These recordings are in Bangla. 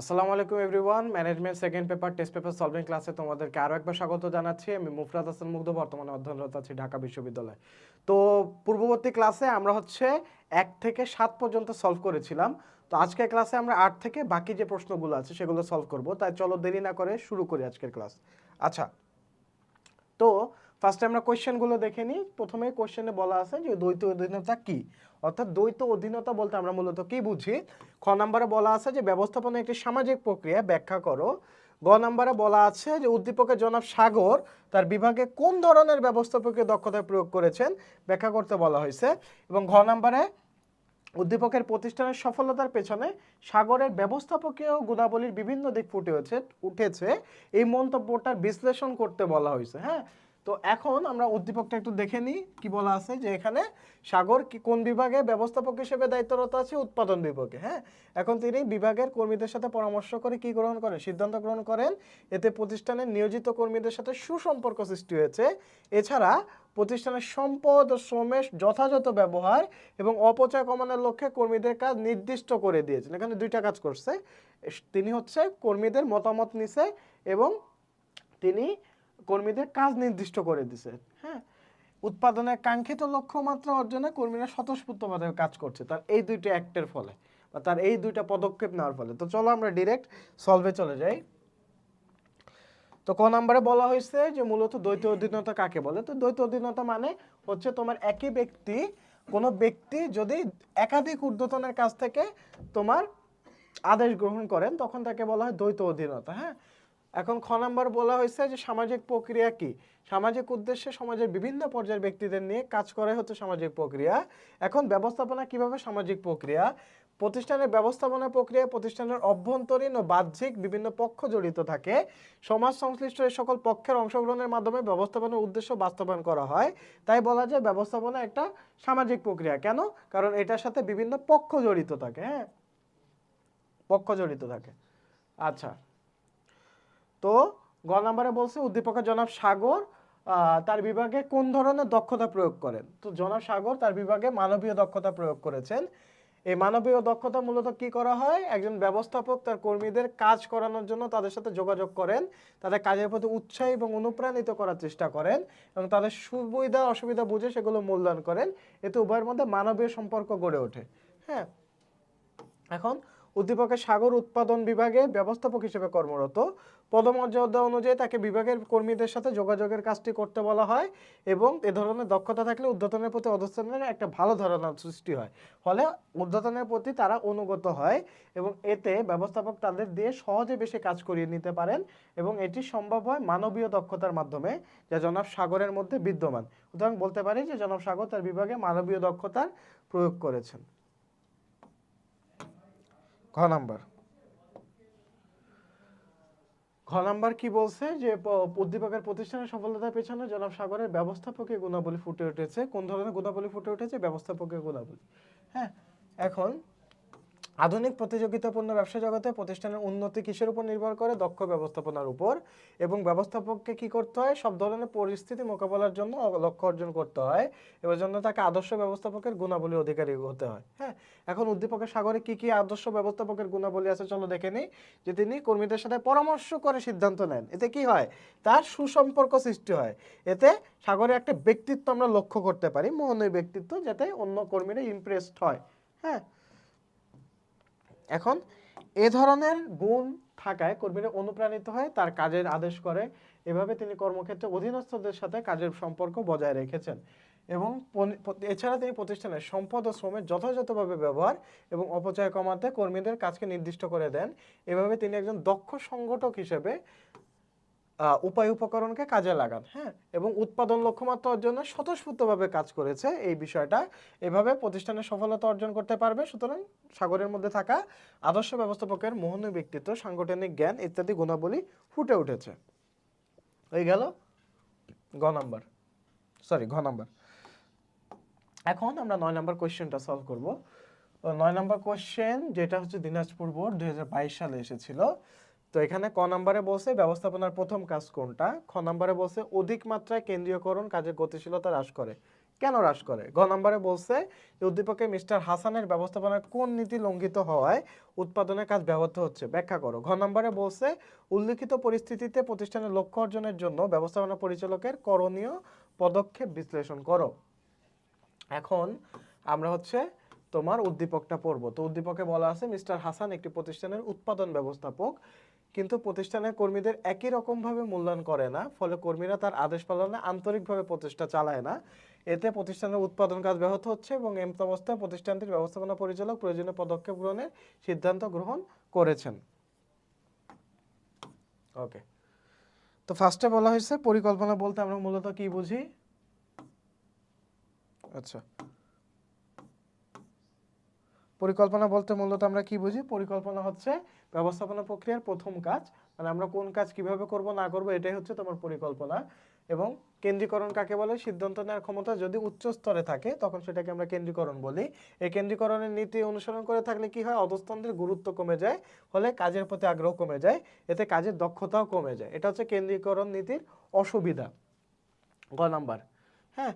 আসসালামু আলাইকুম everyone. Management second paper test paper solving ক্লাসে তোমাদেরকে আরও একবার স্বাগত জানাচ্ছি। আমি মুফরাদ হাসান মুগ্ধ, বর্তমানে অধ্যয়নরত আছি ঢাকা বিশ্ববিদ্যালয়। তো পূর্ববর্তী ক্লাসে আমরা হচ্ছে এক থেকে সাত পর্যন্ত সলভ করেছিলাম। তো আজকের ক্লাসে আমরা আট থেকে বাকি যে প্রশ্নগুলো আছে সেগুলো সলভ করব। তাই চলো দেরি না করে শুরু করি আজকের ক্লাস আচ্ছা তো ফার্স্টে আমরা কোয়েশ্চেনগুলো দেখে নিই। প্রথমে কোয়েশ্চেনে বলা আছে যে দ্বৈত অধীনতা কি? অর্থাৎ দ্বৈত অধীনতা বলতে আমরা মূলত কি বুঝি? খ নম্বরে বলা আছে যে ব্যবস্থাপনা একটি সামাজিক প্রক্রিয়া, ব্যাখ্যা করো। গ নম্বরে বলা আছে যে উদ্দীপকের জনাব সাগর তার বিভাগে কোন ধরনের ব্যবস্থাপকীয় দক্ষতা প্রয়োগ করেছেন? ব্যাখ্যা করতে বলা হয়েছে। এবং ঘ নম্বরে উদ্দীপকের প্রতিষ্ঠানের সফলতার পেছনে সাগরের ব্যবস্থাপকীয় গুণাবলীর বিভিন্ন দিক ফুটে হয়েছে উঠেছে। এই মন্তব্যটার বিশ্লেষণ করতে বলা হয়েছে হ্যাঁ? তো এখন আমরা উদ্দীপকটা একটু দেখে নিই, কি বলা আছে যে এখানে সাগর কোন বিভাগে ব্যবস্থাপক হিসেবে দায়িত্বরত আছে? উৎপাদন বিভাগে হ্যাঁ? এখন তিনি বিভাগের কর্মীদের সাথে পরামর্শ করে কি গ্রহণ করেন? সিদ্ধান্ত গ্রহণ করেন। এতে প্রতিষ্ঠানের নিয়োজিত কর্মীদের সাথে সুসম্পর্ক সৃষ্টি হয়েছে। এছাড়া প্রতিষ্ঠানের সম্পদ ও শ্রমের যথাযথ ব্যবহার এবং অপচয় কমানোর লক্ষ্যে কর্মীদের কাজ নির্দিষ্ট করে দিয়েছেন। এখানে দুইটা কাজ করছে। তিনি হচ্ছে কর্মীদের মতামত নিছে এবং তিনি কর্মীদের কাজ নির্দিষ্ট করে দিছে। হ্যাঁ? উৎপাদনের কাঙ্ক্ষিত লক্ষ্যমাত্রা অর্জনে কর্মীরা স্বতঃস্ফূর্তভাবে কাজ করছে। তার এই দুইটা অ্যাক্টের ফলে বা তার এই দুইটা পদক্ষেপ নেওয়ার ফলে। তো চলো আমরা ডিরেক্ট সলভে চলে যাই। তো ক নম্বরে বলা হয়েছে যে মূলত দ্বৈত অধীনতা কাকে বলে? তো দ্বৈত অধীনতা মানে হচ্ছে তোমার একই ব্যক্তি, কোনো ব্যক্তি যদি একাধিক ঊর্ধ্বতনের কাছ থেকে তোমার আদেশ গ্রহণ করেন, তখন তাকে বলা হয় দ্বৈত অধীনতা। হ্যাঁ? এখন খ নম্বর বলা হয়েছে যে সামাজিক প্রক্রিয়া কি? সামাজিক উদ্দেশ্যে সমাজের বিভিন্ন পর্যায়ের ব্যক্তিদের নিয়ে কাজ করাই হচ্ছে সামাজিক প্রক্রিয়া। এখন ব্যবস্থাপনা কীভাবে সামাজিক প্রক্রিয়া? প্রতিষ্ঠানের ব্যবস্থাপনা প্রক্রিয়া প্রতিষ্ঠানের অভ্যন্তরীণ ও বাহ্যিক বিভিন্ন পক্ষ জড়িত থাকে। সমাজ সংশ্লিষ্ট এই সকল পক্ষের অংশগ্রহণের মাধ্যমে ব্যবস্থাপনার উদ্দেশ্য বাস্তবায়ন করা হয়। তাই বলা যায় ব্যবস্থাপনা একটা সামাজিক প্রক্রিয়া। কেন? কারণ এটার সাথে বিভিন্ন পক্ষ জড়িত থাকে হ্যাঁ? পক্ষ জড়িত থাকে। আচ্ছা। তো গ নম্বরে বলছে উদ্দীপকের জনাব সাগর তার বিভাগে কোন ধরনের দক্ষতা প্রয়োগ করেন? তো জনাব সাগর তার বিভাগে মানবীয় দক্ষতা প্রয়োগ করেছেন। এই মানবীয় দক্ষতা মূলত কি করা হয়? একজন ব্যবস্থাপক তার কর্মীদের কাজ করানোর জন্য তাদের সাথে যোগাযোগ করেন, তাদের কাজের প্রতি উৎসাহী এবং অনুপ্রাণিত করার চেষ্টা করেন এবং তাদের সুবিধা অসুবিধা বুঝে সেগুলো মূল্যায়ন করেন। এতে উভয়ের মধ্যে মানবীয় সম্পর্ক গড়ে ওঠে। হ্যাঁ? এখন উদ্দীপকের সাগর উৎপাদন বিভাগে ব্যবস্থাপক হিসেবে কর্মরত। পদমর্যাদা অনুযায়ী তাকে বিভাগের কর্মীদের সাথে যোগাযোগের কাজটি করতে বলা হয় এবং এ ধরনের দক্ষতা থাকলে ঊর্ধ্বতনের প্রতি অধস্থানের একটা ভালো ধারণা সৃষ্টি হয়। ফলে ঊর্ধ্বতনের প্রতি তারা অনুগত হয় এবং এতে ব্যবস্থাপক তাদের দিয়ে সহজে বেশি কাজ করিয়ে নিতে পারেন এবং এটি সম্ভব হয় মানবীয় দক্ষতার মাধ্যমে, যা জনাব সাগরের মধ্যে বিদ্যমান। সুতরাং বলতে পারি যে জনাব সাগর তার বিভাগে মানবীয় দক্ষতার প্রয়োগ করেছেন। ঘ নাম্বার। ঘ নাম্বার কি বলছে যে উদ্দীপকের প্রতিষ্ঠানের সফলতার পেছনে জনাব সাগরের ব্যবস্থাপকের গুণাবলী ফুটে উঠেছে। কোন ধরনের গুণাবলী ফুটে উঠেছে? ব্যবস্থাপকের গুণাবলী। হ্যাঁ এখন আধুনিক প্রতিযোগিতাপূর্ণ ব্যবসা জগতে প্রতিষ্ঠানের উন্নতি কিসের উপর নির্ভর করে? দক্ষ ব্যবস্থাপনার উপর। এবং ব্যবস্থাপককে কি করতে হয়? সব ধরনের পরিস্থিতি মোকাবেলার জন্য লক্ষ্য অর্জন করতে হয়। এবার জন্য তাকে আদর্শ ব্যবস্থাপকের গুণাবলী অধিকারী হতে হয়। হ্যাঁ এখন উদ্দীপকের সাগরে কি কি আদর্শ ব্যবস্থাপকের গুণাবলী আছে চলো দেখে নিই। যে তিনি কর্মীদের সাথে পরামর্শ করে সিদ্ধান্ত নেন। এতে কি হয়? তার সুসম্পর্ক সৃষ্টি হয়। এতে সাগরে একটা ব্যক্তিত্ব আমরা লক্ষ্য করতে পারি। মোহনীয় ব্যক্তিত্ব যাতে অন্য কর্মীরা ইমপ্রেসড হয়। হ্যাঁ এখন এ ধরনের গুণ থাকায় কর্মীরা অনুপ্রাণিত হয় তার কাজের আদেশ করে। এভাবে তিনি কর্মক্ষেত্রে অধীনস্থদের সাথে কাজের সম্পর্ক বজায় রেখেছেন এবং এছাড়া তিনি প্রতিষ্ঠানের সম্পদ ও শ্রমের যথাযথভাবে ব্যবহার এবং অপচয় কমাতে কর্মীদের কাজকে নির্দিষ্ট করে দেন। এভাবে তিনি একজন দক্ষ সংগঠক হিসেবে উপায় উপকরণকে কাজে লাগান হ্যাঁ? এবং উৎপাদন লক্ষ্যমাত্রা অর্জনে স্বতঃস্ফূর্তভাবে কাজ করেছে এই বিষয়টা। এভাবে প্রতিষ্ঠানের সফলতা অর্জন করতে পারবে। সুতরাং সাগরের মধ্যে থাকা আদর্শ ব্যবস্থাপকের মোহনীয় ব্যক্তিত্ব, সাংগঠনিক জ্ঞান ইত্যাদি গুণাবলী ফুটে উঠেছে। হয়ে গেল গ নাম্বার। সরি ঘ নাম্বার। এখন আমরা নয় নাম্বার কোয়েশ্চেনটা সলভ করব। নয় নাম্বার কোয়েশ্চেন যেটা হচ্ছে দিনাজপুর বোর্ড দুই হাজার বাইশ সালে এসেছিল। তো এখানে ক নাম্বারে বলছে ব্যবস্থাপনার প্রথম কাজ কোনটা? খ নাম্বারে বলছে অধিক মাত্রায় কেন্দ্রীয়করণ কাজের গতিশীলতা হ্রাস করে। কেন হ্রাস করে? গ নম্বরে বলছে উদ্দীপকে মিস্টার হাসানের ব্যবস্থাপনার কোন নীতি লঙ্ঘিত হওয়ায় উৎপাদনের কাজ ব্যাহত হচ্ছে? ব্যাখ্যা করো। ঘ নম্বরে বলছে উল্লিখিত পরিস্থিতিতে প্রতিষ্ঠানের লক্ষ্য অর্জনের জন্য ব্যবস্থাপনা পরিচালকের করণীয় পদক্ষেপ বিশ্লেষণ করো। এখন আমরা হচ্ছে তোমার উদ্দীপকটা পড়ব। তো উদ্দীপকে বলা আছে মিস্টার হাসান একটি প্রতিষ্ঠানের উৎপাদন ব্যবস্থাপক। কিন্তু প্রতিষ্ঠানের কর্মীদের একই রকমভাবে মূল্যায়ন করে না, ফলে কর্মীরা তার আদেশ পালনে আন্তরিকভাবে প্রচেষ্টা চালায় না। এতে প্রতিষ্ঠানের উৎপাদন কাজ ব্যাহত হচ্ছে এবং এমত অবস্থায় প্রতিষ্ঠানটির ব্যবস্থাপনা পরিচালক প্রয়োজনীয় পদক্ষেপ গ্রহণের সিদ্ধান্ত গ্রহণ করেছেন। ওকে তো ফার্স্টে বলা হয়েছে, পরিকল্পনা বলতে আমরা মূলত কি বুঝি? আচ্ছা। পরিকল্পনা বলতে মূলত আমরা কি বুঝি? পরিকল্পনা হচ্ছে ব্যবস্থাপনা প্রক্রিয়ার প্রথম কাজ মানে আমরা কোন কাজ কীভাবে করব, না করব, এটাই হচ্ছে তোমার পরিকল্পনা। এবং কেন্দ্রীকরণ কাকে বলে? সিদ্ধান্ত নেওয়ার ক্ষমতা যদি উচ্চ স্তরে থাকে, তখন সেটাকে আমরা কেন্দ্রীকরণ বলি। এই কেন্দ্রীকরণের নীতি অনুসরণ করে থাকলে কি হয়? অধস্তন্ত্রের গুরুত্ব কমে যায়, ফলে কাজের প্রতি আগ্রহ কমে যায়, এতে কাজের দক্ষতাও কমে যায়। এটা হচ্ছে কেন্দ্রীকরণ নীতির অসুবিধা। গ নাম্বার হ্যাঁ?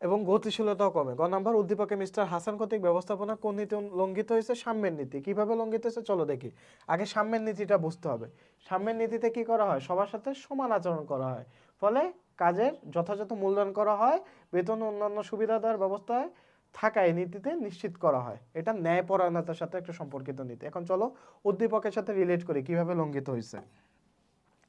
এবং গতিশীলতাও কমে। গ নাম্বার, উদ্দীপকে মিস্টার হাসান কর্তৃক ব্যবস্থাপনা কোন নীতি লঙ্ঘিত হয়েছে? সাম্যের নীতি। কীভাবে লঙ্ঘিত হয়েছে? চলো দেখি। আগে সাম্যের নীতিটা বুঝতে হবে। সাম্যের নীতিতে কি করা হয়? সবার সাথে সমান আচরণ করা হয়। ফলে কাজের যথাযথ মূল্যায়ন করা হয়, বেতন অন্যান্য সুবিধা দেওয়ার ব্যবস্থায় থাকা এই নীতিতে নিশ্চিত করা হয়। এটা ন্যায়পরায়ণতার সাথে একটা সম্পর্কিত নীতি। এখন চলো উদ্দীপকের সাথে রিলেট করি, কীভাবে লঙ্ঘিত হয়েছে।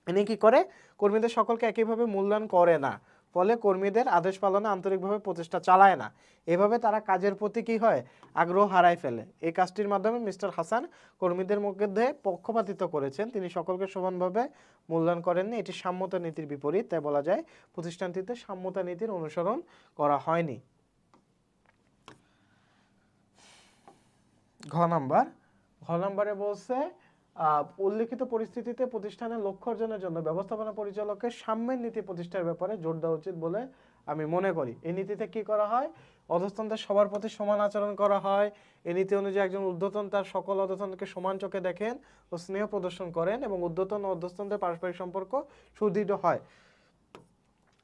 ইনি কি করে? কর্মীদের সকলকে একইভাবে মূল্যায়ন করে না। ফলে কর্মীদের আদেশ পালনে আন্তরিকভাবে প্রচেষ্টা চালায় না। এভাবে তারা কাজের প্রতি কি হয়? আগ্রহ হারায় ফেলে। এই কাজটির মাধ্যমে মিস্টার হাসান কর্মীদের মধ্যে পক্ষপাতিত্ব করেছেন। তিনি সকলকে সমানভাবে মূল্যায়ন করেননি। এটি সাম্যতা নীতির বিপরীত, তাই বলা যায় প্রতিষ্ঠানটিতে সাম্যতা নীতির অনুসরণ করা হয়নি। ঘ নাম্বার। ঘ নাম্বারে বলছে উল্লিখিত পরিস্থিতিতে প্রতিষ্ঠানের লক্ষ্য অর্জনের জন্য ব্যবস্থাপনা পরিচালকের সাম্যের নীতি প্রতিষ্ঠার ব্যাপারে জোর দেওয়া উচিত বলে আমি মনে করি। এই নীতিতে কি করা হয়? অধস্তনদের সবার প্রতি সমান আচরণ করা হয়। এই নীতি অনুযায়ী একজন ঊর্ধ্বতন তার সকল অধস্তনকে সমান চোখে দেখেন ও স্নেহ প্রদর্শন করেন এবং ঊর্ধ্বতন ও অধস্তনদের পারস্পরিক সম্পর্ক সুদৃঢ় হয়।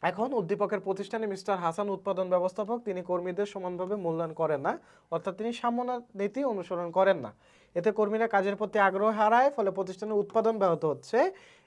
এখন উদ্দীপকের প্রতিষ্ঠানে মিস্টার হাসান উৎপাদন ব্যবস্থাপক, তিনি কর্মীদের সমানভাবে মূল্যায়ন করেন না, অর্থাৎ তিনি সাম্যনা নীতি অনুসরণ করেন না। এতে কর্মীরা কাজের প্রতি আগ্রহ হারায়, ফলে প্রতিষ্ঠানের উৎপাদন ব্যাহত হচ্ছে।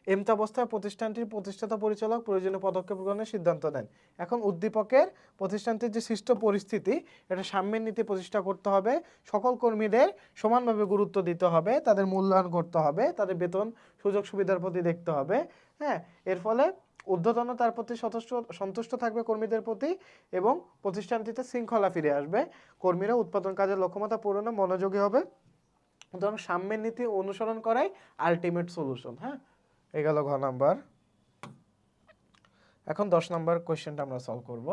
এমত অবস্থায় প্রতিষ্ঠানটির প্রতিষ্ঠাতা পরিচালক প্রয়োজনীয় পদক্ষেপ গ্রহণের সিদ্ধান্ত নেন। এখন উদ্দীপকের প্রতিষ্ঠানটির যে সৃষ্ট পরিস্থিতি, এটা সাম্যের নীতি প্রতিষ্ঠা করতে হবে। সকল কর্মীদের সমানভাবে গুরুত্ব দিতে হবে, তাদের মূল্যায়ন করতে হবে, তাদের বেতন, সুযোগ সুবিধার প্রতি দেখতে হবে হ্যাঁ? এর ফলে ঊর্ধ্বতন তার প্রতি সন্তুষ্ট সন্তুষ্ট থাকবে কর্মীদের প্রতি এবং প্রতিষ্ঠানটিতে শৃঙ্খলা ফিরে আসবে। কর্মীরা উৎপাদন কাজের লক্ষ্যমাত্রা পূরণে মনোযোগী হবে। সুতরাং সাম্যের নীতি অনুসরণ করাই আলটিমেট সলিউশন হ্যাঁ? এই গেল ঘ নাম্বার। এখন দশ নাম্বার কোয়েশ্চেনটা আমরা সলভ করব।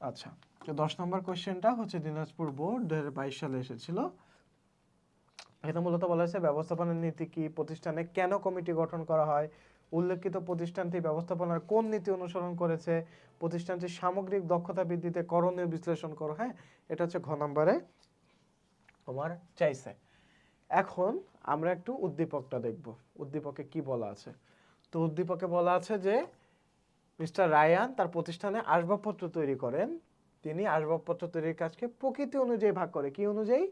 আচ্ছা তো দশ নাম্বার কোয়েশ্চেনটা হচ্ছে দিনাজপুর বোর্ড দু হাজার বাইশ সালে এসেছিল। এটা মূলত বলা হয়েছে ব্যবস্থাপনার নীতি কি, প্রতিষ্ঠানে কেন কমিটি গঠন করা হয়, উল্লেখিত প্রতিষ্ঠানটি ব্যবস্থাপনার কোন নীতি অনুসরণ করেছে, প্রতিষ্ঠানটির সামগ্রিক দক্ষতা বৃদ্ধিতে করণীয় বিশ্লেষণ করো হ্যাঁ? এটা হচ্ছে ঘ নম্বরে। তোমার চাইছে। এখন আমরা একটু উদ্দীপকটা দেখব। উদ্দীপকে কি বলা আছে? তো উদ্দীপকে বলা আছে যে, মিস্টার রায়ান তার প্রতিষ্ঠানে আসবাবপত্র তৈরি করেন। তিনি আসবাবপত্র তৈরির কাজকে প্রকৃতি অনুযায়ী ভাগ করে। কি অনুযায়ী?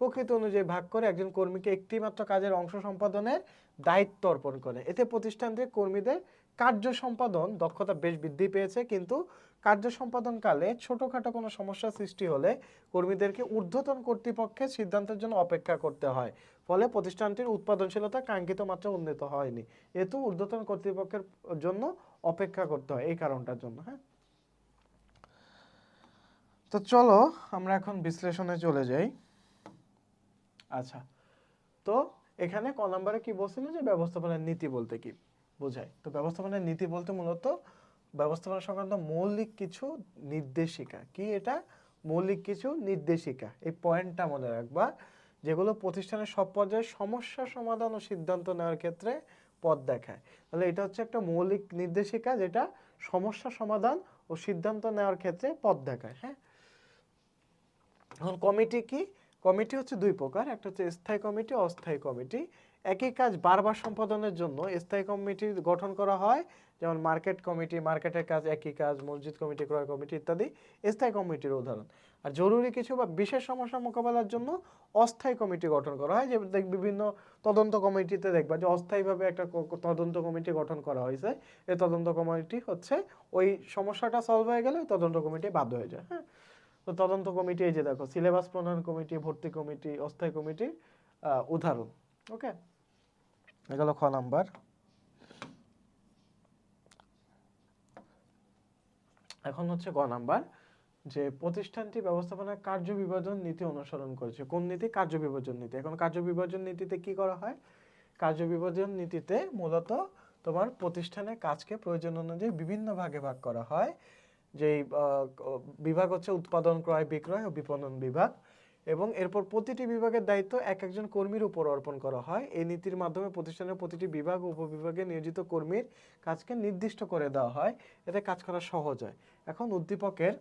প্রকৃতি অনুযায়ী ভাগ করে একজন কর্মীকে একটি মাত্র কাজের অংশ সম্পাদনের দায়িত্ব অর্পণ করে। এতে প্রতিষ্ঠানটির কর্মীদের কার্য সম্পাদন দক্ষতা বেশ বৃদ্ধি পেয়েছে। কিন্তু কার্য সম্পাদনকালে ছোটখাটো কোনো সমস্যা সৃষ্টি হলে কর্মীদেরকে ঊর্ধ্বতন কর্তৃপক্ষের সিদ্ধান্তের জন্য অপেক্ষা করতে হয়। ফলে প্রতিষ্ঠানটির উৎপাদনশীলতা কাঙ্ক্ষিত মাত্রা উন্নীত হয়নি। এতে ঊর্ধ্বতন কর্তৃপক্ষের জন্য অপেক্ষা করতে হয় এই কারণটার জন্য হ্যাঁ। তো চলো আমরা এখন বিশ্লেষণে চলে যাই। আচ্ছা তো এখানে ক নম্বরে কি বলছিল যে ব্যবস্থাপনার নীতি বলতে কি? বোঝায়। তো ব্যবস্থাপনার নীতি বলতে মূলত ব্যবস্থাপনা সংক্রান্ত মৌলিক কিছু নির্দেশিকা। কি এটা? মৌলিক কিছু নির্দেশিকা। এই পয়েন্টটা মনে রাখবা, যেগুলো প্রতিষ্ঠানের সব পর্যায়ে সমস্যা সমাধান ও সিদ্ধান্ত নেওয়ার ক্ষেত্রে পথ দেখায়। তাহলে এটা হচ্ছে একটা মৌলিক নির্দেশিকা যেটা সমস্যা সমাধান ও সিদ্ধান্ত নেওয়ার ক্ষেত্রে পথ দেখায় হ্যাঁ? এখন কমিটি কি? কমিটি হচ্ছে দুই প্রকার, একটা হচ্ছে স্থায়ী কমিটি অস্থায়ী কমিটি। একই কাজ বারবার সম্পাদনের জন্য স্থায়ী কমিটি গঠন করা হয় যেমন মার্কেট কমিটি মার্কেটের কাজ একই কাজ মসজিদ কমিটি ক্রয় কমিটি ইত্যাদি স্থায়ী কমিটির উদাহরণ। আর জরুরি কিছু বা বিশেষ সমস্যা মোকাবেলার জন্য অস্থায়ী কমিটি গঠন করা হয়। যে বিভিন্ন তদন্ত কমিটিতে দেখবা যে অস্থায়ীভাবে একটা তদন্ত কমিটি গঠন করা হয়েছে। এই তদন্ত কমিটি হচ্ছে ওই সমস্যাটা সলভ হয়ে গেলে তদন্ত কমিটি বাদ হয়ে যায় হ্যাঁ? তো তদন্ত কমিটি এই যে দেখো সিলেবাস প্রণয়ন কমিটি ভর্তি কমিটি অস্থায়ী কমিটির আহ, উদাহরণ ওকে এগুলো খ নাম্বার। এখন হচ্ছে গ নাম্বার, যে প্রতিষ্ঠানটি ব্যবস্থাপনার কার্য বিভাজন নীতি অনুসরণ করেছে। কোন নীতি? কার্য বিভাজন নীতি। এখন কার্য বিভাজন নীতিতে কি করা হয়? কার্য বিভাজন নীতিতে মূলত তোমার প্রতিষ্ঠানের কাজকে প্রয়োজন অনুযায়ী বিভিন্ন ভাগে ভাগ করা হয়। যেই বিভাগ হচ্ছে উৎপাদন, ক্রয়, বিক্রয় ও বিপণন বিভাগ এবং এরপর প্রতিটি বিভাগের দায়িত্ব এক একজন কর্মীর উপর অর্পণ করা হয়। এই নীতির মাধ্যমে প্রতিষ্ঠানের প্রতিটি বিভাগ ও উপবিভাগে নিয়োজিত কর্মীর কাজকে নির্দিষ্ট করে দেওয়া হয়। এতে কাজ করা সহজ হয়। এখন উদ্দীপকের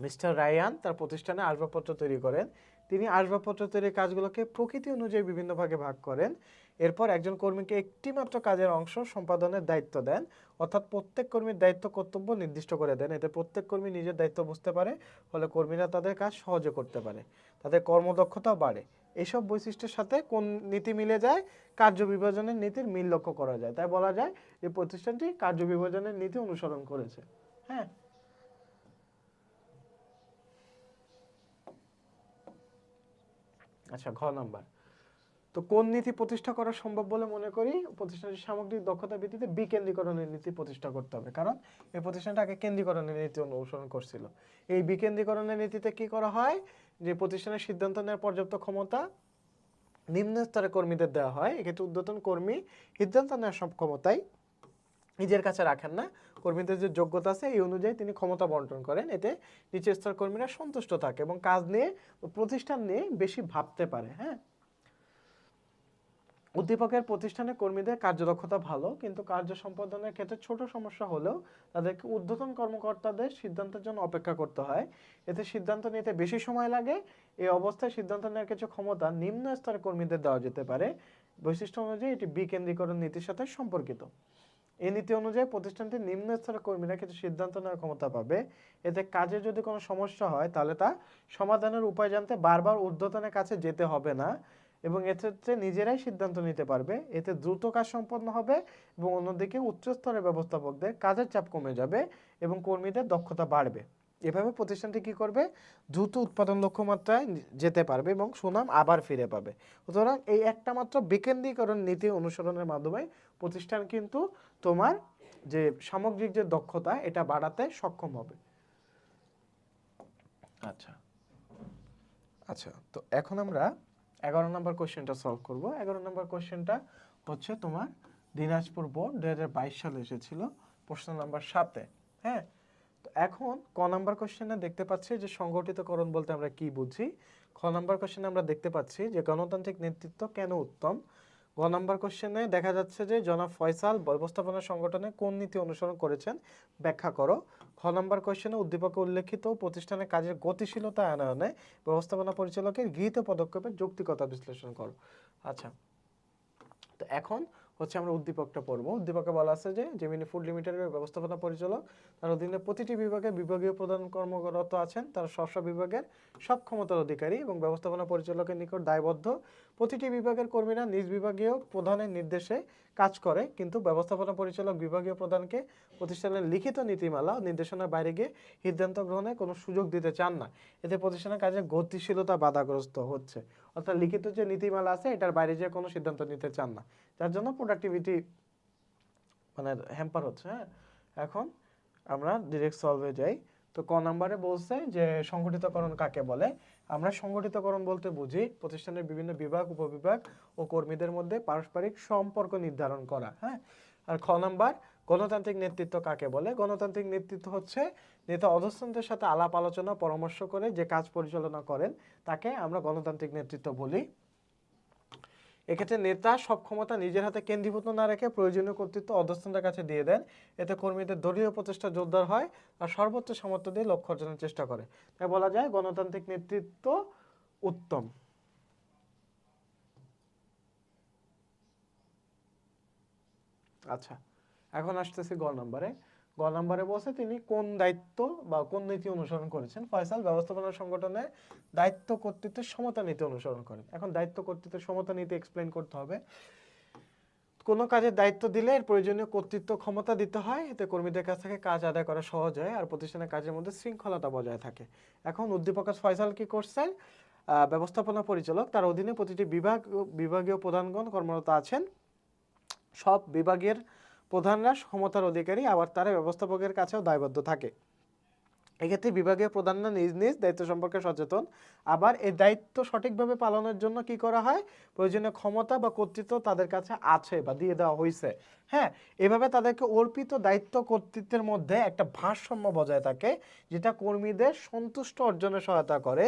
মিস্টার রায়ান তার প্রতিষ্ঠানে আসবাবপত্র তৈরি করেন। তিনি আসবাবপত্র তৈরির কাজগুলোকে প্রকৃতি অনুযায়ী বিভিন্ন ভাগে ভাগ করেন। এরপর একজন কর্মীকে একটি মাত্র কাজের অংশ সম্পাদনের দায়িত্ব দেন, অর্থাৎ প্রত্যেক কর্মীর দায়িত্ব কর্তব্য নির্দিষ্ট করে দেন। এতে প্রত্যেক কর্মী নিজের দায়িত্ব বুঝতে পারে, ফলে কর্মীরা তাদের কাজ সহজে করতে পারে। তাদের কর্মদক্ষতাও বাড়ে। এইসব বৈশিষ্ট্যের সাথে কোন নীতি মিলে যায়? কার্য বিভাজনের নীতির মিল লক্ষ্য করা যায়। তাই বলা যায় যে প্রতিষ্ঠানটি কার্য বিভাজনের নীতি অনুসরণ করেছে। হ্যাঁ। আচ্ছা ঘ নাম্বার। তো কোন নীতি প্রতিষ্ঠা করা সম্ভব বলে মনে করি? প্রতিষ্ঠানটির সামগ্রিক দক্ষতা ভিত্তিতে বিকেন্দ্রীকরণের নীতি প্রতিষ্ঠা করতে হবে। কারণ এই প্রতিষ্ঠানটা আগে কেন্দ্রীকরণের নীতি অনুসরণ করছিল। এই বিকেন্দ্রীকরণের নীতিতে কি করা হয়? যে প্রতিষ্ঠানের সিদ্ধান্ত নেওয়ার পর্যাপ্ত ক্ষমতা নিম্ন স্তরের কর্মীদের দেওয়া হয়। এক্ষেত্রে উদ্যতন কর্মী সিদ্ধান্ত নেওয়ার সব ক্ষমতাই নিজের কাছে রাখেন না। কর্মীদের যে যোগ্যতা আছে, এই অনুযায়ী তিনি ক্ষমতা বন্টন করেন। এতে নিচের স্তর কর্মীরা সন্তুষ্ট থাকে এবং কাজ নিয়ে প্রতিষ্ঠান নিয়ে বেশি ভাবতে পারে হ্যাঁ? উদ্দীপকের প্রতিষ্ঠানে কর্মীদের কার্যদক্ষতা ভালো, কিন্তু কার্য সম্পাদনের ক্ষেত্রে ছোট সমস্যা হলেও তাদেরকে ঊর্ধ্বতন কর্মকর্তাদের সিদ্ধান্তের জন্য অপেক্ষা করতে হয়। এতে সিদ্ধান্ত নিতে বেশি সময় লাগে। এই অবস্থায় সিদ্ধান্ত নেওয়ার কিছু ক্ষমতা নিম্ন স্তরের কর্মীদের দেওয়া যেতে পারে। বৈশিষ্ট্য অনুযায়ী এটি বিকেন্দ্রীকরণ নীতির সাথে সম্পর্কিত। এই নীতি অনুযায়ী প্রতিষ্ঠানটির নিম্ন স্তরের কর্মীরা কিছু সিদ্ধান্ত নেওয়ার ক্ষমতা পাবে। এতে কাজের যদি কোনো সমস্যা হয়, তাহলে তা সমাধানের উপায় জানতে বারবার ঊর্ধ্বতনের কাছে যেতে হবে না এবং এক্ষেত্রে নিজেরাই সিদ্ধান্ত নিতে পারবে। এতে দ্রুত কাজ সম্পন্ন হবে এবং অন্যদিকে উচ্চস্তরের ব্যবস্থাপকদের কাজের চাপ কমে যাবে এবং কর্মীদের দক্ষতা বাড়বে। এভাবে প্রতিষ্ঠানটি কি করবে? দ্রুত উৎপাদন লক্ষ্যমাত্রায় যেতে পারবে এবং সুনাম আবার ফিরে পাবে। সুতরাং এই একটা মাত্র বিকেন্দ্রীকরণ নীতি অনুসরণের মাধ্যমে প্রতিষ্ঠান কিন্তু তোমার যে সামগ্রিক যে দক্ষতা এটা বাড়াতে সক্ষম হবে। আচ্ছা। আচ্ছা তো এখন আমরা এগারো নম্বর কোশ্চেনটা সলভ করব। এগারো নম্বর কোশ্চেনটা হচ্ছে তোমার দিনাজপুর বোর্ড দু হাজার বাইশ সালে এসেছিল প্রশ্ন নাম্বার সাতে হ্যাঁ? এখন ক নাম্বার কোশ্চেনে দেখতে পাচ্ছি যে সংগঠিতকরণ বলতে আমরা কি বুঝি? খ নাম্বার কোশ্চেনে আমরা দেখতে পাচ্ছি যে গণতান্ত্রিক নেতৃত্ব কেন উত্তম? গ নাম্বার কোশ্চেনে দেখা যাচ্ছে যে জনাব ফয়সাল ব্যবস্থাপনা সংগঠনে কোন নীতি অনুসরণ করেছেন? ব্যাখ্যা করো। খ নাম্বার কোশ্চেনে উদ্দীপকে উল্লেখিত প্রতিষ্ঠানের কাজের গতিশীলতা আনয়নে ব্যবস্থাপনা পরিচালকের গৃহীত পদক্ষেপের যৌক্তিকতা বিশ্লেষণ করো। আচ্ছা তো এখন হচ্ছে আমরা উদ্দীপকটা পড়ব। উদ্দীপকে বলা আছে যে, জেমিনি ফুড লিমিটেডের ব্যবস্থাপনা পরিচালক, তার অধীনে প্রতিটি বিভাগে বিভাগীয় প্রধান কর্মরত আছেন। তারা স্ব বিভাগের সব ক্ষমতার অধিকারী এবং ব্যবস্থাপনা পরিচালকের নিকট দায়বদ্ধ। প্রতিটি বিভাগের কর্মীরা নিজ বিভাগীয় প্রধানের নির্দেশে কাজ করে, কিন্তু ব্যবস্থাপনা পরিচালক বিভাগীয় প্রধানকে প্রতিষ্ঠানের লিখিত নীতিমালা নির্দেশনার বাইরে গিয়ে সিদ্ধান্ত গ্রহণে কোনো সুযোগ দিতে চান না। এতে প্রতিষ্ঠানের কাজে গতিশীলতা বাধাগ্রস্ত হচ্ছে। অর্থাৎ লিখিত যে নীতিমালা আছে, এটার বাইরে যে কোনো সিদ্ধান্ত নিতে চান না। যার জন্য প্রোডাক্টিভিটি মানে হ্যাম্পার হচ্ছে হ্যাঁ? এখন আমরা ডিরেক্ট সলভে যাই। তো ক নাম্বারে বলছে যে সংগঠিতকরণ কাকে বলে? আমরা সংগঠিতকরণ বলতে বুঝি প্রতিষ্ঠানের বিভিন্ন বিভাগ, উপবিভাগ ও কর্মীদের মধ্যে পারস্পরিক সম্পর্ক নির্ধারণ করা হ্যাঁ? আর খ নাম্বার গণতান্ত্রিক নেতৃত্ব কাকে বলে? গণতান্ত্রিক নেতৃত্ব হচ্ছে নেতা অধস্তনদের সাথে আলাপ আলোচনা, পরামর্শ করে যে কাজ পরিচালনা করেন, তাকে আমরা গণতান্ত্রিক নেতৃত্ব বলি। এক্ষেত্রে নেতা সব ক্ষমতা নিজের হাতে কেন্দ্রীভূত না রেখে প্রয়োজনীয় কর্তৃত্ব অধস্তনদের কাছে দিয়ে দেন। এতে কর্মীদের দলীয় প্রচেষ্টা জোরদার হয় আর সর্বোচ্চ সামর্থ্য দিয়ে লক্ষ্য অর্জনের চেষ্টা করে। তাই বলা যায় গণতান্ত্রিক নেতৃত্ব উত্তম। আচ্ছা এখন আসতেছি গ নম্বরে। গ নম্বরে বসে তিনি কোন দায়িত্ব বা কোন নীতি অনুসরণ করেছেন? ফয়সাল, ব্যবস্থাপনা সংগঠনে দায়িত্ব কর্তৃত্বের সমতা নীতি অনুসরণ করেন। এখন দায়িত্ব কর্তৃত্বের সমতা নীতি এক্সপ্লেন করতে হবে। কোনো কাজের দায়িত্ব দিলে এর প্রয়োজনীয় কর্তৃত্ব ক্ষমতা দিতে হয়। এতে কর্মীদের কাছ থেকে কাজ আদায় করা সহজ হয় আর প্রতিষ্ঠানের কাজের মধ্যে শৃঙ্খলতা বজায় থাকে। এখন উদ্দীপক ফয়সাল কি করছেন? ব্যবস্থাপনা পরিচালক। তার অধীনে প্রতিটি বিভাগ, বিভাগীয় প্রধানগণ কর্মরত আছেন। সব বিভাগের প্রধানরা সমতার অধিকারী, আবার তারা ব্যবস্থাপকের কাছেও দায়বদ্ধ থাকে। এক্ষেত্রে বিভাগীয় প্রধানরা নিজ নিজ দায়িত্ব সম্পর্কে সচেতন। আবার এই দায়িত্ব সঠিকভাবে পালনের জন্য কি করা হয়? প্রয়োজনীয় ক্ষমতা বা কর্তৃত্ব তাদের কাছে আছে বা দিয়ে দেওয়া হয়েছে হ্যাঁ এভাবে তাদেরকে অর্পিত দায়িত্ব কর্তৃত্বের মধ্যে একটা ভারসাম্য বজায় থাকে, যেটা কর্মীদের সন্তুষ্ট অর্জনে সহায়তা করে।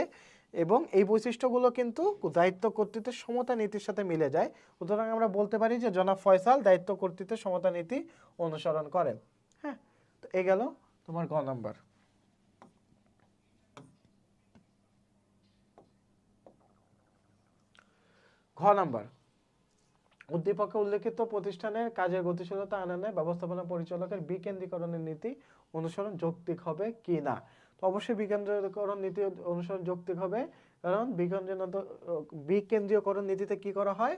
এবং এই বৈশিষ্ট্যগুলো কিন্তু দায়িত্ব কর্তৃত্বের সমতা নীতির সাথে মিলে যায়। সুতরাং আমরা বলতে পারি যে জনাব ফয়সাল দায়িত্ব কর্তৃত্বের সমতা নীতি অনুসরণ করেন। হ্যাঁ তো এ গেল তোমার গ নাম্বার। ঘ নাম্বার। উদ্দীপকে উল্লেখিত প্রতিষ্ঠানের কাজের গতিশীলতা আনয়নে ব্যবস্থাপনা পরিচালকের বিকেন্দ্রীকরণের নীতি অনুসরণ যৌক্তিক হবে কি না? তো অবশ্যই বিকেন্দ্রীকরণ নীতি অনুসরণ যৌক্তিক হবে। কারণ বিকেন্দ্রীয় বিকেন্দ্রীয়করণ নীতিতে কি করা হয়?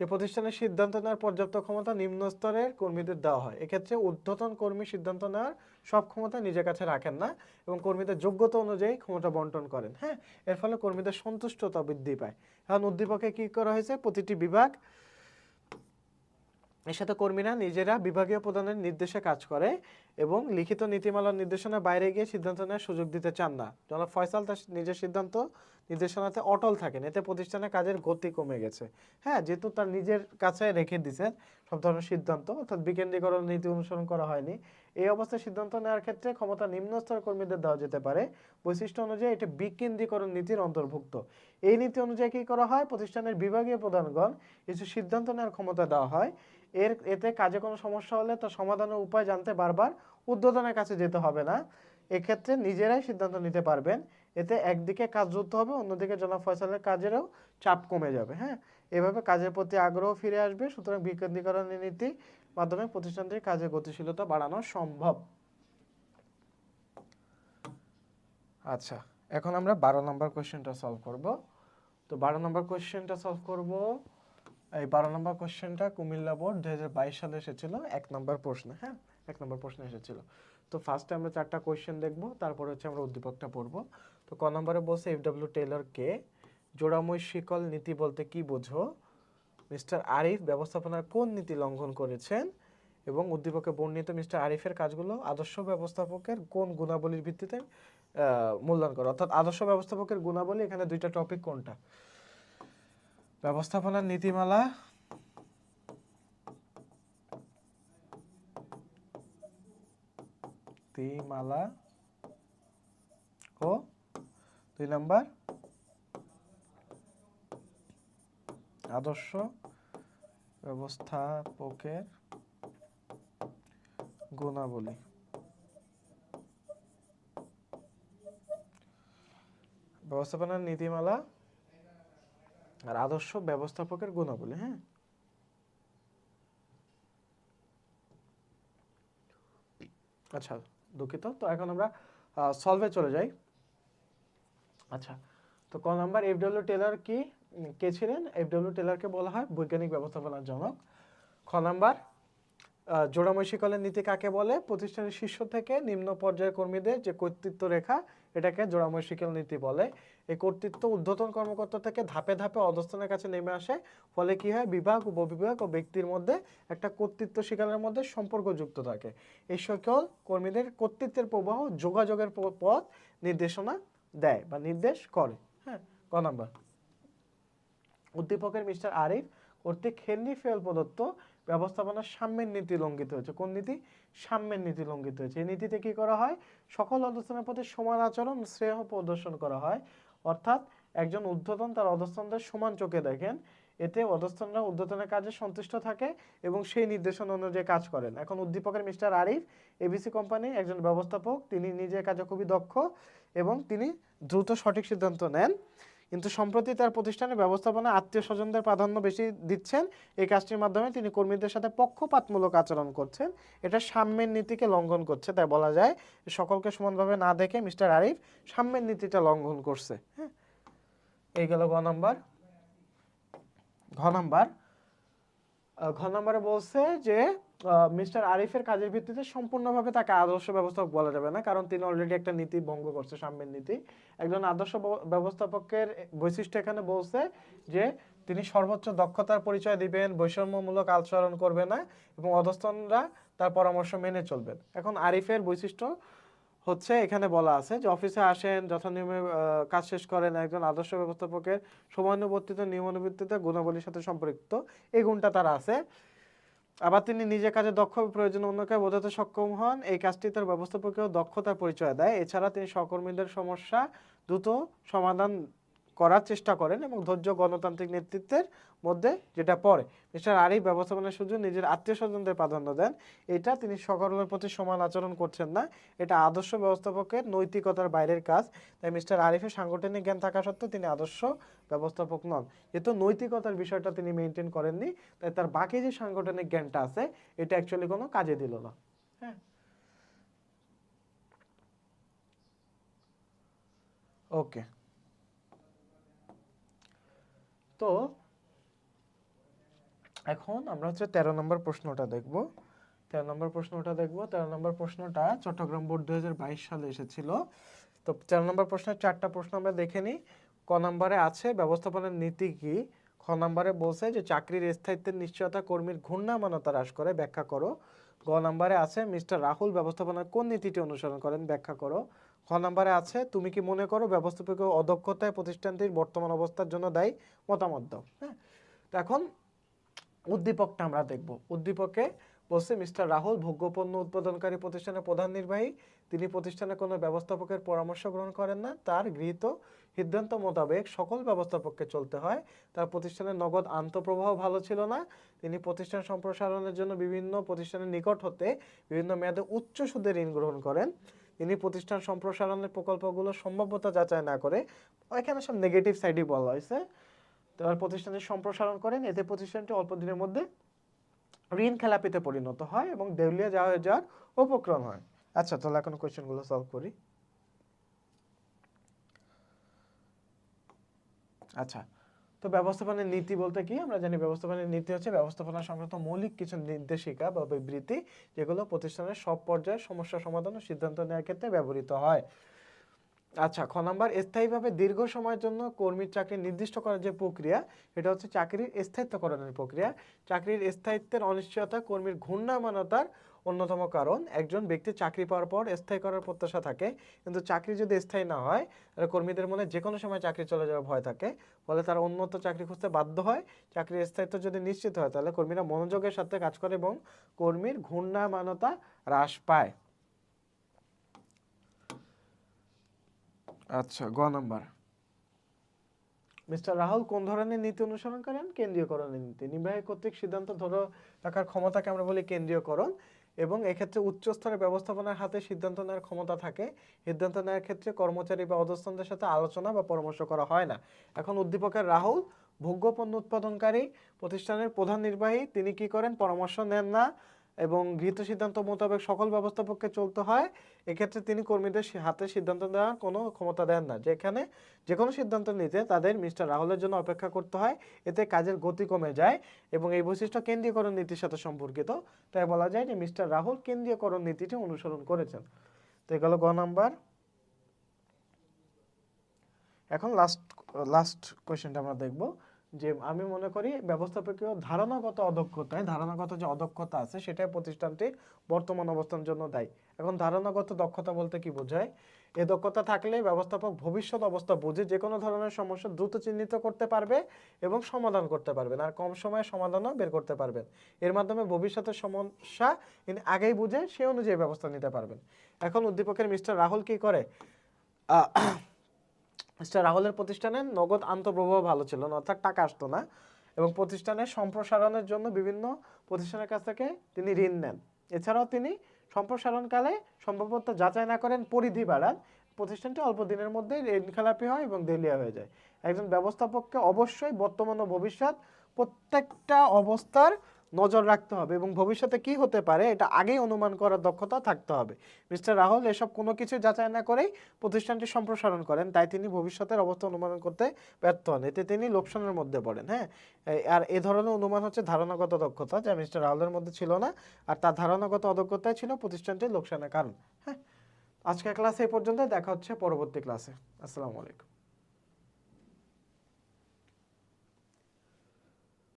যে প্রতিষ্ঠানের সিদ্ধান্ত নেওয়ার পর্যাপ্ত ক্ষমতা নিম্ন স্তরের কর্মীদের দেওয়া হয়। এক্ষেত্রে ঊর্ধ্বতন কর্মী সিদ্ধান্ত নেওয়ার সব ক্ষমতা নিজের কাছে রাখেন না এবং কর্মীদের যোগ্যতা অনুযায়ী ক্ষমতা বন্টন করেন হ্যাঁ? এর ফলে কর্মীদের সন্তুষ্টতা বৃদ্ধি পায়। কারণ উদ্দীপকে কি করা হয়েছে? প্রতিটি বিভাগ এর সাথে কর্মীরা নিজেরা বিভাগীয় প্রধানের নির্দেশে কাজ করে এবং লিখিত নীতিমালার নির্দেশনার বাইরে গিয়ে সিদ্ধান্ত নেওয়ার সুযোগ দিতে চান না। জনাব ফয়সাল তার নিজের সিদ্ধান্ত নির্দেশনাতে অটল থাকেন। এতে প্রতিষ্ঠানের কাজের গতি কমে গেছে। হ্যাঁ যেহেতু তার নিজের কাছে রেখে দিয়েছেন সব ধরনের সিদ্ধান্ত, অর্থাৎ বিকেন্দ্রীকরণ নীতি অনুসরণ করা হয়নি, এই অবস্থায় সিদ্ধান্ত নেওয়ার ক্ষেত্রে ক্ষমতা নিম্ন স্তরের কর্মীদের দেওয়া যেতে পারে। বৈশিষ্ট্য অনুযায়ী এটি বিকেন্দ্রীকরণ নীতির অন্তর্ভুক্ত। এই নীতি অনুযায়ী কি করা হয়? প্রতিষ্ঠানের বিভাগীয় প্রধানগণ কিছু সিদ্ধান্ত নেওয়ার ক্ষমতা দেওয়া হয়। এর, এতে কাজে কোনো সমস্যা হলে তার সমাধানের উপায় জানতে বারবার উদ্বোধনের কাছে যেতে হবে না। এক্ষেত্রে নিজেরাই সিদ্ধান্ত নিতে পারবেন। এতে একদিকে কাজ দ্রুত হবে, অন্যদিকে জনাব ফয়সালের কাজেরও চাপ কমে যাবে হ্যাঁ? এভাবে কাজের প্রতি আগ্রহ ফিরে আসবে, সুতরাং বিকেন্দ্রীকরণের নীতি মাধ্যমে প্রতিষ্ঠানটির কাজের গতিশীলতা বাড়ানো সম্ভব। আচ্ছা এখন আমরা বারো নম্বর কোয়েশ্চেনটা সলভ করব। তো বারো নম্বর কোয়েশ্চেনটা সলভ করব এই বারো নম্বর কোশ্চেনটা কুমিল্লা বোর্ড দু হাজার বাইশ সালে এসেছিল। এক নম্বর প্রশ্ন হ্যাঁ? এক নম্বর প্রশ্ন এসেছিল। তো ফার্স্টে আমরা চারটা কোয়েশ্চেন দেখব, তারপরে হচ্ছে আমরা উদ্দীপকটা পড়ব। তো ক নম্বরে বলছে এফ ডাব্লিউ টেলর কে, জোড়াময় শিকল নীতি বলতে কি বোঝো? মিস্টার আরিফ ব্যবস্থাপনার কোন নীতি লঙ্ঘন করেছেন? এবং উদ্দীপকে বর্ণিত মিস্টার আরিফের কাজগুলো আদর্শ ব্যবস্থাপকের কোন গুণাবলীর ভিত্তিতে মূল্যায়ন করে? অর্থাৎ আদর্শ ব্যবস্থাপকের গুণাবলী এখানে দুইটা টপিক কোনটা? ব্যবস্থাপনার নীতিমালা নীতিমালা ও দুই নাম্বার আদর্শ ব্যবস্থাপকের গুণাবলী। ব্যবস্থাপনার নীতিমালা আর আদর্শ ব্যবস্থাপকের গুণাবলী হ্যাঁ? আচ্ছা দুঃখিত। তো এখন আমরা সলভে চলে যাই। আচ্ছা তো ক নাম্বার? এফ ডব্লিউ টেলার কি কে ছিলেন? এফ ডব্লিউ টেলারকে বলা হয় বৈজ্ঞানিক ব্যবস্থাপনার জনক। খ নাম্বার? আহ, জোড়াময় শিকলের নীতি কাকে বলে? প্রতিষ্ঠানের শীর্ষ থেকে নিম্ন পর্যায়ের কর্মীদের যে কর্তৃত্ব রেখা এটাকে জোড়াময় শিকল নীতি বলে। এই কর্তৃত্ব ঊর্ধ্বতন কর্মকর্তা থেকে ধাপে ধাপে অধস্তনের কাছে নেমে আসে। ফলে কি হয়? বিভাগ উপবিভাগ ও ব্যক্তির মধ্যে একটা কর্তৃত্ব শিকালের মধ্যে সম্পর্ক যুক্ত থাকে। এই সকল কর্মীদের কর্তৃত্বের প্রবাহ যোগাযোগের পথ নির্দেশনা দেয় বা নির্দেশ করে। হ্যাঁ ক নাম্বার। উদ্দীপকের মিস্টার আরিফ কর্তৃক হেনরি ফেল প্রদত্ত ব্যবস্থাপনার সাম্যের নীতি লঙ্ঘিত হয়েছে। কোন নীতি? সাম্যের নীতি লঙ্ঘিত হয়েছে। এই নীতিতে কি করা হয়? সকল অধস্থানের প্রতি সমান আচরণ, শ্রেয় প্রদর্শন করা হয়। অর্থাৎ একজন ঊর্ধ্বতন তার অধস্তনদের সমান চোখে দেখেন। এতে অধস্তনরা ঊর্ধ্বতনের কাজে সন্তুষ্ট থাকে এবং সেই নির্দেশনা অনুযায়ী কাজ করেন। এখন উদ্দীপকের মিস্টার আরিফ এবিসি কোম্পানি একজন ব্যবস্থাপক। তিনি নিজের কাজে খুবই দক্ষ এবং তিনি দ্রুত সঠিক সিদ্ধান্ত নেন। কিন্তু সম্প্রতি তার প্রতিষ্ঠানের ব্যবস্থাপনা আত্মীয় স্বজনদের প্রাধান্য বেশি দিচ্ছেন, এই কাজটির মাধ্যমে তিনি কর্মীদের সাথে পক্ষপাতমূলক আচরণ করছেন। এটা সাম্যের নীতিকে লঙ্ঘন করছে, তাই বলা যায়, সকলকে সমানভাবে না দেখে মিস্টার আরিফ সাম্যের নীতিটা লঙ্ঘন করছে। হ্যাঁ। এই গেল গ নাম্বার। ঘ নাম্বার। ঘ নাম্বারে বলছে যে মিস্টার আরিফের কাজের ভিত্তিতে সম্পূর্ণভাবে তাকে আদর্শ ব্যবস্থাপক বলা যাবে না, কারণ তিনি অলরেডি একটা নীতি ভঙ্গ করছে, সাম্যের নীতি। একজন আদর্শ ব্যবস্থাপকের বৈশিষ্ট্য এখানে বলছে যে তিনি সর্বোচ্চ দক্ষতার পরিচয় দিবেন, বৈষম্যমূলক আচরণ করবে না এবং অধস্তনরা তার পরামর্শ মেনে চলবেন। এখন আরিফের বৈশিষ্ট্য হচ্ছে, এখানে বলা আছে যে অফিসে আসেন, যথানিয়মে কাজ শেষ করেন, একজন আদর্শ ব্যবস্থাপকের সময়ানুবর্তিত, নিয়মানুবর্তিত গুণাবলীর সাথে সম্পৃক্ত। এই গুণটা তার আছে। আবার তিনি নিজে কাজে দক্ষ প্রয়োজন অন্যকে বোঝাতে সক্ষম হন। এই কাজটি তার ব্যবস্থাপকেও দক্ষতার পরিচয় দেয়। এছাড়া তিনি সহকর্মীদের সমস্যা দ্রুত সমাধান করার চেষ্টা করেন এবং ধৈর্য গণতান্ত্রিক নেতৃত্বের মধ্যে যেটা পড়ে। মিস্টার আরিফ ব্যবস্থাপনার সুযোগ নিজের আত্মীয় স্বজনদের প্রাধান্য দেন। এটা তিনি সকলের প্রতি সমান আচরণ করছেন না। এটা আদর্শ ব্যবস্থাপকের নৈতিকতার বাইরের কাজ। তাই মিস্টার আরিফের সাংগঠনিক জ্ঞান থাকা সত্ত্বেও তিনি আদর্শ ব্যবস্থাপক নন। যেহেতু নৈতিকতার বিষয়টা তিনি মেনটেন করেননি, তাই তার বাকি যে সাংগঠনিক জ্ঞানটা আছে, এটা অ্যাকচুয়ালি কোনো কাজে দিল না। হ্যাঁ। ওকে। তো এখন আমরা হচ্ছে তেরো নম্বর প্রশ্নটা দেখব। তেরো নম্বর প্রশ্নটা দেখব। তেরো নম্বর প্রশ্নটা চট্টগ্রাম বোর্ড দু হাজার বাইশ সালে এসেছিল। তো তেরো নম্বর প্রশ্নের চারটা প্রশ্ন আমরা দেখে নিই। ক নম্বরে আছে, ব্যবস্থাপনার নীতি কি? খ নম্বরে বলছে যে চাকরির স্থায়িত্বের নিশ্চয়তা কর্মীর ঘূর্ণামানতা হ্রাস করে, ব্যাখ্যা করো। গ নম্বরে আছে, মিস্টার রাহুল ব্যবস্থাপনার কোন নীতিটি অনুসরণ করেন? ব্যাখ্যা করো। খ নম্বরে আছে, তুমি কি মনে করো ব্যবস্থাপকের অদক্ষতায় প্রতিষ্ঠানটির বর্তমান অবস্থার জন্য দায়ী? মতামত দাও হ্যাঁ? তো এখন উদ্দীপকটা আমরা দেখব। উদ্দীপকে বলছে, মিস্টার রাহুল, ভোগ্যপণ্য উৎপাদনকারী প্রতিষ্ঠানের প্রধান নির্বাহী। তিনি প্রতিষ্ঠানে কোনো ব্যবস্থাপকের পরামর্শ গ্রহণ করেন না। তার গৃহীত সিদ্ধান্ত মোতাবেক সকল ব্যবস্থাপককে চলতে হয়। তার প্রতিষ্ঠানের নগদ আন্তঃপ্রবাহ ভালো ছিল না। তিনি প্রতিষ্ঠান সম্প্রসারণের জন্য বিভিন্ন প্রতিষ্ঠানের নিকট হতে বিভিন্ন মেয়াদে উচ্চ সুদে ঋণ গ্রহণ করেন। তিনি প্রতিষ্ঠান সম্প্রসারণের প্রকল্পগুলো সম্ভাব্যতা যাচাই না করে এখানে সব নেগেটিভ সাইডই বলা হয়েছে। তার প্রতিষ্ঠানের সম্প্রসারণ করেন, এতে প্রতিষ্ঠানটি অল্প দিনের মধ্যে ঋণ খেলাপিতে পরিণত হয় এবং দেউলিয়া যাওয়া যাওয়ার উপক্রম হয়। আচ্ছা তাহলে এখন কোয়েশ্চেনগুলো সলভ করি। আচ্ছা তো ব্যবস্থাপনার নীতি বলতে কি? আমরা জানি ব্যবস্থাপনার নীতি হচ্ছে ব্যবস্থাপনা সংক্রান্ত মৌলিক কিছু নির্দেশিকা বা বিবৃতি যেগুলো প্রতিষ্ঠানের সব পর্যায়ে সমস্যা সমাধান ও সিদ্ধান্ত নেওয়ার ক্ষেত্রে ব্যবহৃত হয়। আচ্ছা খ নাম্বার, স্থায়ীভাবে দীর্ঘ সময়ের জন্য কর্মীর চাকরি নির্দিষ্ট করার যে প্রক্রিয়া এটা হচ্ছে চাকরির স্থায়িত্বকরণের প্রক্রিয়া। চাকরির স্থায়িত্বের অনিশ্চয়তা কর্মীর ঘূর্ণামানতার অন্যতম কারণ, একজন ব্যক্তি চাকরি পাওয়ার পর স্থায়ী করার প্রত্যাশা থাকে, কিন্তু চাকরি যদি স্থায়ী না হয়, তাহলে কর্মীদের মনে যে কোনো সময় চাকরি চলে যাওয়ার ভয় থাকে, ফলে তারা উন্নত চাকরি খুঁজতে বাধ্য হয়। চাকরির স্থায়িত্ব যদি নিশ্চিত হয়, তাহলে কর্মীরা মনোযোগের সাথে কাজ করে এবং কর্মীর ঘূর্ণামানতা হ্রাস পায়। আচ্ছা গ নাম্বার। মিস্টার রাহুল, কোন ধরনের নীতি অনুসরণ করেন? কেন্দ্রীয়করণের নীতি। নির্বাহী কর্তৃক সিদ্ধান্ত ধরে রাখার ক্ষমতাকে আমরা বলি কেন্দ্রীয়করণ। এবং এক্ষেত্রে উচ্চস্তরের ব্যবস্থাপনার হাতে সিদ্ধান্ত নেওয়ার ক্ষমতা থাকে। সিদ্ধান্ত নেওয়ার ক্ষেত্রে কর্মচারী বা অধস্তনদের সাথে আলোচনা বা পরামর্শ করা হয় না। এখন উদ্দীপকের রাহুল, ভোগ্যপণ্য উৎপাদনকারী, প্রতিষ্ঠানের প্রধান নির্বাহী, তিনি কি করেন? পরামর্শ নেন না। এবং গৃহীত সিদ্ধান্ত মোতাবেক সকল ব্যবস্থাপককে চলতে হয়, এক্ষেত্রে তিনি কর্মীদের হাতে সিদ্ধান্ত নেওয়ার কোনো ক্ষমতা দেন না। যেখানে যে কোনো সিদ্ধান্ত নিতে তাদের মিস্টার রাহুলের জন্য অপেক্ষা করতে হয়, এতে কাজের গতি কমে যায় এবং এই বৈশিষ্ট্য কেন্দ্রীয়করণ নীতির সাথে সম্পর্কিত। তাই বলা যায় যে মিস্টার রাহুল কেন্দ্রীয়করণ নীতিটি অনুসরণ করেছেন। তো এগুলো গ নাম্বার। এখন লাস্ট লাস্ট কোয়েশ্চেনটা আমরা দেখব। যে আমি মনে করি ব্যবস্থাপকীয় ধারণাগত অদক্ষতায় ধারণাগত যে অদক্ষতা আছে সেটাই প্রতিষ্ঠানটির বর্তমান অবস্থার জন্য দায়ী। এখন ধারণাগত দক্ষতা বলতে কি বোঝায়? এ দক্ষতা থাকলে ব্যবস্থাপক ভবিষ্যৎ অবস্থা বুঝে যে কোনো ধরনের সমস্যা দ্রুত চিহ্নিত করতে পারবে এবং সমাধান করতে পারবেন আর কম সময়ে সমাধানও বের করতে পারবেন। এর মাধ্যমে ভবিষ্যতের সমস্যা আগেই বুঝে সে অনুযায়ী ব্যবস্থা নিতে পারবেন। এখন উদ্দীপকের মিস্টার রাহুল কি করে? মিস্টার রাহুলের প্রতিষ্ঠানের নগদ আন্তঃপ্রবাহ ভালো ছিল না, অর্থাৎ টাকা আসতো না। এবং প্রতিষ্ঠানের সম্প্রসারণের জন্য বিভিন্ন প্রতিষ্ঠানের কাছ থেকে তিনি ঋণ নেন। এছাড়াও তিনি সম্প্রসারণকালে সম্ভাব্যতা যাচাই না করেন, পরিধি বাড়ান। প্রতিষ্ঠানটি অল্প দিনের মধ্যে ঋণখেলাপি হয় এবং দেলিয়া হয়ে যায়। একজন ব্যবস্থাপককে অবশ্যই বর্তমান ও ভবিষ্যৎ প্রত্যেকটা অবস্থার নজর রাখতে হবে এবং ভবিষ্যতে কি হতে পারে এটা আগেই অনুমান করার দক্ষতা থাকতে হবে। মিস্টার রাহুল, এসব কোনো কিছু যাচাই না করেই প্রতিষ্ঠানটি সম্প্রসারণ করেন, তাই তিনি ভবিষ্যতের অবস্থা অনুমান করতে ব্যর্থ হন। এতে তিনি লোকসানের মধ্যে পড়েন হ্যাঁ? আর এ ধরনের অনুমান হচ্ছে ধারণাগত দক্ষতা, যা মিস্টার রাহুলের মধ্যে ছিল না, আর তার ধারণাগত অদক্ষতাই ছিল প্রতিষ্ঠানটির লোকসানের কারণ হ্যাঁ? আজকের ক্লাস এই পর্যন্ত দেখা হচ্ছে পরবর্তী ক্লাসে। আসসালামু আলাইকুম।